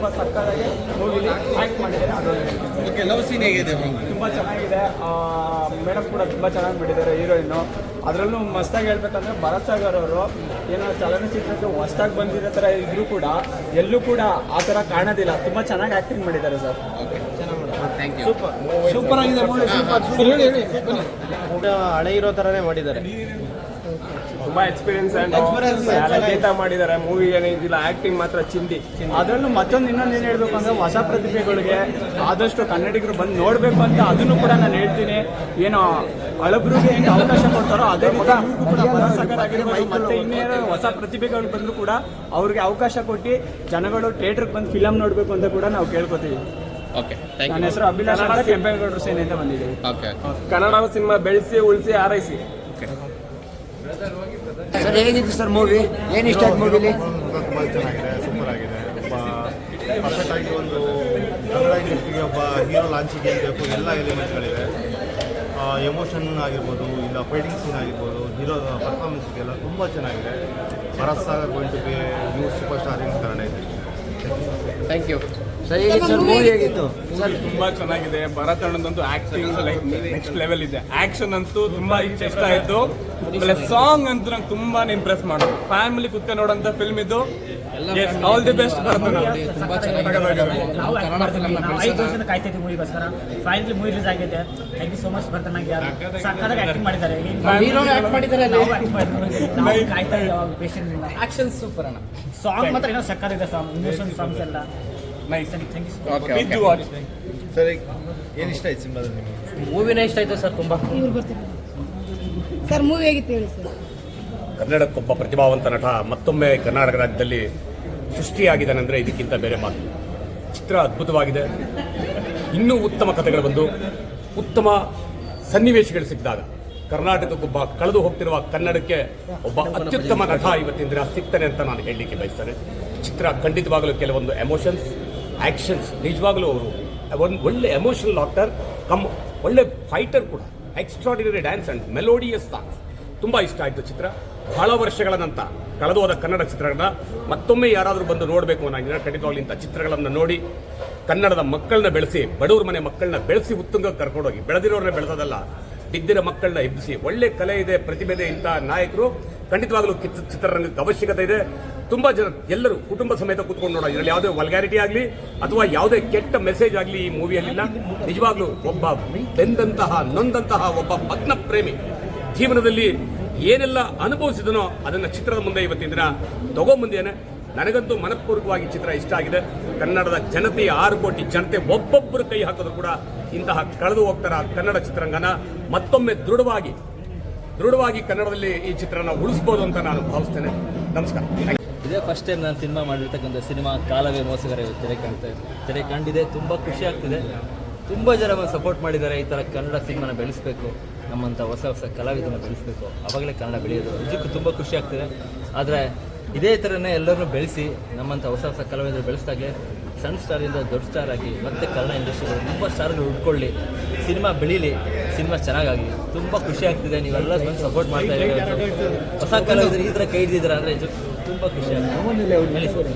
ತುಂಬ ಮೂವಿಲಿ ಆ್ಯಕ್ಟ್ ಮಾಡಿದ್ದಾರೆ ಓಕೆ ಲವ್ ಸೀನ್ ಹೇಗಿದೆ ತುಂಬ ಚೆನ್ನಾಗಿದೆ. ಮೇಡಮ್ ಕೂಡ ತುಂಬ ಚೆನ್ನಾಗಿ ಬಿಟ್ಟಿದ್ದಾರೆ ಹೀರೋಯಿನ್ನು ಅದರಲ್ಲೂ ಮಸ್ತಾಗಿ ಹೇಳ್ಬೇಕಂದ್ರೆ ಭರತ್ ಸಾಗರ್ ಅವರು ಏನೋ ಚಲನಚಿತ್ರಕ್ಕೆ ಹೊಸ್ದಾಗಿ ಬಂದಿರೋ ಥರ ಇದ್ರೂ ಕೂಡ ಎಲ್ಲೂ ಕೂಡ ಆ ಥರ ಕಾಣೋದಿಲ್ಲ. ತುಂಬ ಚೆನ್ನಾಗಿ ಆ್ಯಕ್ಟಿಂಗ್ ಮಾಡಿದ್ದಾರೆ ಸರ್. ಯು ಸೂಪರ್ ಆಗಿದೆ ಸೂಪರ್ ಹಳೆ ಇರೋ ಥರನೇ ಮಾಡಿದ್ದಾರೆ. ತುಂಬಾ ಎಕ್ಸ್ಪೀರಿಯನ್ಸ್ ಅಂಡ್ ಮಾಡಿದ್ದಾರೆ ಮೂವಿ ಏನಿದಿಲ್ಲ ಆಕ್ಟಿಂಗ್ ಮಾತ್ರ ಚಿಂದಿ ಅದರಲ್ಲೂ ಮತ್ತೊಂದು ಇನ್ನೊಂದು ಏನು ಹೇಳ್ಬೇಕು ಅಂದ್ರೆ ಹೊಸ ಪ್ರತಿಭೆಗಳಿಗೆ ಆದಷ್ಟು ಕನ್ನಡಿಗರು ಬಂದು ನೋಡಬೇಕು ಅಂತ ಅದನ್ನು ಕೂಡ ನಾನು ಹೇಳ್ತೀನಿ. ಏನೋ ಹಳಬ್ರಿಗೆ ಹೆಂಗೆ ಅವಕಾಶ ಕೊಡ್ತಾರೋ ಅದೇ ರೀತಿ ಆಗಿರ್ಬೋದು ಮತ್ತೆ ಇನ್ನೇನು ಹೊಸ ಪ್ರತಿಭೆಗಳು ಬಂದರೂ ಕೂಡ ಅವ್ರಿಗೆ ಅವಕಾಶ ಕೊಟ್ಟು ಜನಗಳು ಥಿಯೇಟ್ರಿಗೆ ಬಂದು ಫಿಲಮ್ ನೋಡಬೇಕು ಅಂತ ಕೂಡ ನಾವು ಕೇಳ್ಕೊತೀವಿ. ಓಕೆ ಥ್ಯಾಂಕ್ ನನ್ನ ಹೆಸರು ಅಭಿಲಾಷ್ ಅಂತ ಕೆಂಪೇಗೌಡರು ಸೇನೆಯಿಂದ ಬಂದಿದ್ದೀವಿ. ಓಕೆ ಕನ್ನಡ ಸಿನಿಮಾ ಬೆಳೆಸಿ ಉಳಿಸಿ ಆರೈಸಿ ಸರ್ ಹೇಗಿತ್ತು ಸರ್ ಮೂವಿ ಏನು ಇಷ್ಟ ಆಯ್ತು ಮೂವಿಲಿ ತುಂಬ ಚೆನ್ನಾಗಿದೆ ಸೂಪರ್ ಆಗಿದೆ ಒಬ್ಬ ಪರ್ಫೆಕ್ಟ್ ಆಗಿ ಒಂದು ಕನ್ನಡ ಇಂಡಸ್ಟ್ರಿಗೆ ಒಬ್ಬ ಹೀರೋ ಲಾಂಚಿಗೆ ಬೇಕು ಎಲ್ಲ ಎಲಿಮೆಂಟ್ಗಳಿವೆ ಎಮೋಷನ್ ಆಗಿರ್ಬೋದು ಇಲ್ಲ ಫೈಟಿಂಗ್ ಸೀನ್ ಆಗಿರ್ಬೋದು ಹೀರೋ ಪರ್ಫಾರ್ಮೆನ್ಸ್ಗೆಲ್ಲ ತುಂಬ ಚೆನ್ನಾಗಿದೆ. Bharath Sagar going to be new super star in Kannada thank you ತುಂಬಾ ಚೆನ್ನಾಗಿದೆ. ಭರತ್ ಅಣ್ಣದೊಂದು ಆಕ್ಟಿಂಗ್ ಲೈಕ್ ನೆಕ್ಸ್ಟ್ ಲೆವೆಲ್ ಇದೆ. ಆಕ್ಷನ್ ಅಂತೂ ತುಂಬಾ ಇಷ್ಟ ಆಯ್ತು ಆಮೇಲೆ ಸಾಂಗ್ ಅಂತೂ ನಂಗೆ ತುಂಬಾ ಇಂಪ್ರೆಸ್ ಮಾಡೋದು ಫ್ಯಾಮಿಲಿ ಕುತ್ತೆ ನೋಡೋಂಥ ಫಿಲ್ಮ್ ಇದು. ಆಲ್ ದಿ ಬೆಸ್ಟ್ ಭರತ್ ತುಂಬಾ ಕಾಯ್ತಾ ಇದ್ದೀವಿ ಮೂವಿಗೋಸ್ಕರ ಫೈನಲಿ ಮೂವಿ ರಿಲೀಸ್ ಆಗಿದೆ ಥ್ಯಾಂಕ್ ಯು ಸೋ ಮಚ್ ಸಕ್ಕತ್ತಾಗಿ ಆಕ್ಟಿಂಗ್ ಮಾಡಿದ್ದಾರೆ. ಮಾಡಿದ್ದಾರೆ. ನಾವು act ಕಾಯ್ತಾ ಇದ್ದೀವಿ ಆಕ್ಷನ್ ಸೂಪರ್ ಅಣ್ಣ. ಸಾಂಗ್ ಮಾತ್ರ ಏನೋ ಸಕ್ಕತ್ತಿದೆ ಸಾಂಗ್ ಇಮೋಷನ್ ಸಾಂಗ್ಸ್ ಎಲ್ಲ. Nice okay okay. ಸರ್ ಏನು ಇಷ್ಟ ಆಯ್ತು ಸಿನಿಮಾದಲ್ಲಿ ನಿಮಗೆ? ಮೂವಿನೇ ಇಷ್ಟ ಆಯ್ತು ಸರ್ ತುಂಬ? ಇವ್ರು ಬರ್ತಾರೆ ಸರ್ ಮೂವಿ ಹೇಗಿತ್ತು ಹೇಳಿ ಸರ್? ಕನ್ನಡಕ್ಕೊಬ್ಬ ಪ್ರತಿಭಾವಂತ ನಟ ಮತ್ತೊಮ್ಮೆ ಕರ್ನಾಟಕ ರಾಜ್ಯದಲ್ಲಿ ಸೃಷ್ಟಿಯಾಗಿದ್ದಾನೆಂದರೆ ಇದಕ್ಕಿಂತ ಬೇರೆ ಮಾತು. ಚಿತ್ರ ಅದ್ಭುತವಾಗಿದೆ. ಇನ್ನೂ ಉತ್ತಮ ಕಥೆಗಳು ಬಂದು ಉತ್ತಮ ಸನ್ನಿವೇಶಗಳು ಸಿಕ್ಕಿದಾಗ ಕರ್ನಾಟಕಕ್ಕೊಬ್ಬ ಕಳೆದು ಹೋಗ್ತಿರುವ ಕನ್ನಡಕ್ಕೆ ಒಬ್ಬ ಅತ್ಯುತ್ತಮ ನಟ ಇವತ್ತಿನ ದಿನ ಸಿಗ್ತಾನೆ ಅಂತ ನಾನು ಹೇಳಲಿಕ್ಕೆ ಬಯಸ್ತೇನೆ. ಚಿತ್ರ ಖಂಡಿತವಾಗಲೂ ಕೆಲವೊಂದು ಎಮೋಷನ್ಸ್ ಆ್ಯಕ್ಷನ್ಸ್ ನಿಜವಾಗಲೂ ಅವರು ಒಂದು ಒಳ್ಳೆ ಎಮೋಷನಲ್ ಆಕ್ಟರ್ ಕಮ್ ಒಳ್ಳೆ ಫೈಟರ್ ಕೂಡ. Extraordinary dance and melodious songs ತುಂಬ ಇಷ್ಟ ಆಯಿತು ಚಿತ್ರ. ಬಹಳ ವರ್ಷಗಳ ನಂತರ ಕಳೆದು ಹೋದ ಕನ್ನಡ ಚಿತ್ರಗಳನ್ನ ಮತ್ತೊಮ್ಮೆ ಯಾರಾದರೂ ಬಂದು ನೋಡಬೇಕು ಅನ್ನೋ ಖಂಡಿತವಾಗ್ಲಿ ಇಂಥ ಚಿತ್ರಗಳನ್ನು ನೋಡಿ, ಕನ್ನಡದ ಮಕ್ಕಳನ್ನ ಬೆಳೆಸಿ, ಬಡವ್ರ ಮನೆ ಮಕ್ಕಳನ್ನ ಬೆಳೆಸಿ ಉತ್ತುಂಗ ಕರ್ಕೊಂಡೋಗಿ ಬೆಳೆದಿರೋರನ್ನ ಬೆಳೆಸೋದಲ್ಲ, ಬಿದ್ದಿರೋ ಮಕ್ಕಳನ್ನ ಎಬ್ಬಿಸಿ, ಒಳ್ಳೆ ಕಲೆ ಇದೆ ಪ್ರತಿಭೆ ಇದೆ ಇಂಥ ನಾಯಕರು ಖಂಡಿತವಾಗಲೂ ಚಿತ್ರರಂಗಕ್ಕೆ ಅವಶ್ಯಕತೆ ಇದೆ. ತುಂಬ ಜನ, ಎಲ್ಲರೂ ಕುಟುಂಬ ಸಮೇತ ಕೂತ್ಕೊಂಡು ನೋಡೋ ಇದರಲ್ಲಿ ಯಾವುದೇ ವಲ್ಗಾರಿಟಿ ಆಗಲಿ ಅಥವಾ ಯಾವುದೇ ಕೆಟ್ಟ ಮೆಸೇಜ್ ಆಗಲಿ ಈ ಮೂವಿಯಲ್ಲಿಲ್ಲ ನಿಜವಾಗ್ಲೂ ಒಬ್ಬ ಬೆಂದಂತಹ, ನೊಂದಂತಹ ಒಬ್ಬ ಭಗ್ನ ಪ್ರೇಮಿ ಜೀವನದಲ್ಲಿ ಏನೆಲ್ಲ ಅನುಭವಿಸಿದನೋ ಅದನ್ನು ಚಿತ್ರದ ಮುಂದೆ ಇವತ್ತಿನ ದಿನ ತಗೊಂಬಂದೇನೆ ನನಗಂತೂ ಮನಪೂರ್ವಕವಾಗಿ ಚಿತ್ರ ಇಷ್ಟ ಆಗಿದೆ. ಕನ್ನಡದ ಜನತೆಯ ಆರು ಕೋಟಿ ಜನತೆ ಒಬ್ಬೊಬ್ಬರು ಕೈ ಹಾಕೋದು ಕೂಡ ಇಂತಹ ಕಳೆದು ಹೋಗ್ತಾರ ಕನ್ನಡ ಚಿತ್ರರಂಗನ. ಮತ್ತೊಮ್ಮೆ ದೃಢವಾಗಿ ದೃಢವಾಗಿ ಕನ್ನಡದಲ್ಲಿ ಈ ಚಿತ್ರನ ಉಳಿಸ್ಬೋದು ಅಂತ ನಾನು ಭಾವಿಸ್ತೇನೆ. ನಮಸ್ಕಾರ. ಇದೇ ಫಸ್ಟ್ ಟೈಮ್ ನಾನು ಸಿನಿಮಾ ಮಾಡಿರ್ತಕ್ಕಂಥ ಸಿನಿಮಾ ಕಾಲವೇ ಮೋಸಗರ ತೆರೆ ಕಾಣ್ತಾ ತೆರೆ ಕಂಡಿದೆ, ತುಂಬ ಖುಷಿ ಆಗ್ತಿದೆ. ತುಂಬ ಜನ ಸಪೋರ್ಟ್ ಮಾಡಿದ್ದಾರೆ, ಈ ಥರ ಕನ್ನಡ ಸಿನಿಮಾನ ಬೆಳೆಸಬೇಕು ನಮ್ಮಂಥ ಹೊಸ ಹೊಸ ಕಲಾವಿದನ ಬೆಳೆಸಬೇಕು. ಅವಾಗಲೇ ಕನ್ನಡ ಬೆಳೆಯೋದು ನಿಜಕ್ಕೂ ತುಂಬ ಖುಷಿ ಆಗ್ತಿದೆ. ಆದರೆ ಇದೇ ಥರನೇ ಎಲ್ಲರನ್ನು ಬೆಳೆಸಿ ನಮ್ಮಂಥ ಹೊಸ ಹೊಸ ಕಲಾವಿದರು ಬೆಳೆಸ್ದಾಗೆ ಸಣ್ಣ ಸ್ಟಾರಿಂದ ದೊಡ್ಡ ಸ್ಟಾರ್ ಆಗಿ ಮತ್ತೆ ಕನ್ನಡ ಇಂಡಸ್ಟ್ರಿಗಳು ತುಂಬ ಸ್ಟಾರ್ಗಳು ಉಟ್ಕೊಳ್ಳಿ ಸಿನಿಮಾ ಬೆಳೀಲಿ. ಸಿನಿಮಾ ಚೆನ್ನಾಗಾಗಿ ತುಂಬ ಖುಷಿ ಆಗ್ತಿದೆ. ನೀವೆಲ್ಲ ಬಂದು ಸಪೋರ್ಟ್ ಮಾಡ್ತಾ ಇದ್ದೀರಿ ಹೊಸ ಕಲಾವಿದರು ಈ ಥರ ಕೈ ಹಿಡಿದಿದ್ದೀರ ಅಂದರೆ ತುಂಬ ಖುಷಿ ಆಗ್ತದೆ.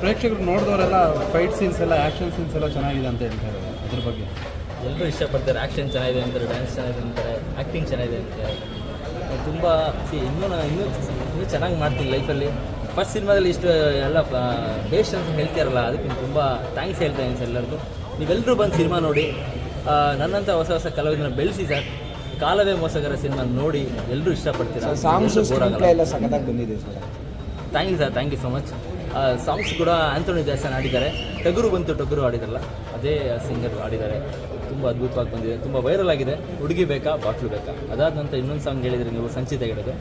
ಪ್ರೇಕ್ಷಕರು ನೋಡಿದವರೆಲ್ಲ ಫೈಟ್ ಸೀನ್ಸ್ ಎಲ್ಲ ಆ್ಯಕ್ಷನ್ ಸೀನ್ಸ್ ಎಲ್ಲ ಚೆನ್ನಾಗಿದೆ ಅಂತ ಹೇಳ್ತಾರೆ ಅದ್ರ ಬಗ್ಗೆ. ಎಲ್ಲರೂ ಇಷ್ಟಪಡ್ತಾರೆ. ಆ್ಯಕ್ಷನ್ ಚೆನ್ನಾಗಿದೆ ಅಂತಾರೆ ಡ್ಯಾನ್ಸ್ ಚೆನ್ನಾಗಿದೆ ಅಂತಾರೆ ಆ್ಯಕ್ಟಿಂಗ್ ಚೆನ್ನಾಗಿದೆ ಅಂತ. ತುಂಬ ಸಿ ಇನ್ನೂ ನಾನು ಇನ್ನೂ ಇನ್ನೂ ಚೆನ್ನಾಗಿ ಮಾಡ್ತೀನಿ ಲೈಫಲ್ಲಿ ಫಸ್ಟ್ ಸಿನಿಮಾದಲ್ಲಿ ಇಷ್ಟು ಎಲ್ಲ ಬೇಸ್ಟ್ ಅಂತ ಹೇಳ್ತಿರಲ್ಲ ಅದಕ್ಕೆ ತುಂಬ ಥ್ಯಾಂಕ್ಸ್ ಹೇಳ್ತಾ ಇದ್ದೀನಿ ಸರ್ ಎಲ್ಲರಿಗೂ. ನೀವೆಲ್ಲರೂ ಬಂದು ಸಿನಿಮಾ ನೋಡಿ ನನ್ನಂಥ ಹೊಸ ಹೊಸ ಕಲಾವಿದನ ಬೆಳೆಸಿ ಸರ್ ಕಾಲವೇ ಮೋಸಗರ ಸಿನಿಮಾ ನೋಡಿ ಎಲ್ಲರೂ ಇಷ್ಟಪಡ್ತೀರಾ? ಸಾಂಗ್ಸ್ ಎಲ್ಲ ಸಖತ್ತಾಗಿ ಬಂದಿದೆ sir. Thank you sir thank you so much songs ಕೂಡ ಆಂಥೋನಿ ದಾಸನ್ ಆಡಿದ್ದಾರೆ ಟಗರು ಬಂತು ಟಗರು ಆಡಿದ್ರಲ್ಲ ಅದೇ ಸಿಂಗರ್ ಆಡಿದ್ದಾರೆ ತುಂಬ ಅದ್ಭುತವಾಗಿ ಬಂದಿದೆ ತುಂಬ ವೈರಲ್ ಆಗಿದೆ. ಹುಡುಗಿ ಬೇಕಾ ಬಾಟ್ಲು ಬೇಕಾ? ಅದಾದ ನಂತರ ಇನ್ನೊಂದು ಸಾಂಗ್ ಹೇಳಿದರೆ ನೀವು ಸಂಚಿತ ಹೇಳೋದು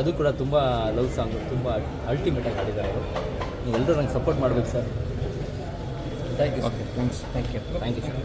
ಅದು ಕೂಡ ತುಂಬ ಲವ್ ಸಾಂಗ್ ತುಂಬ ಅಲ್ಟಿಮೇಟಾಗಿ ಆಡಿದ್ದಾರೆ ಅವರು. ನೀವೆಲ್ಲರೂ ನಂಗೆ ಸಪೋರ್ಟ್ ಮಾಡಬೇಕು sir thank you thank you thank you sir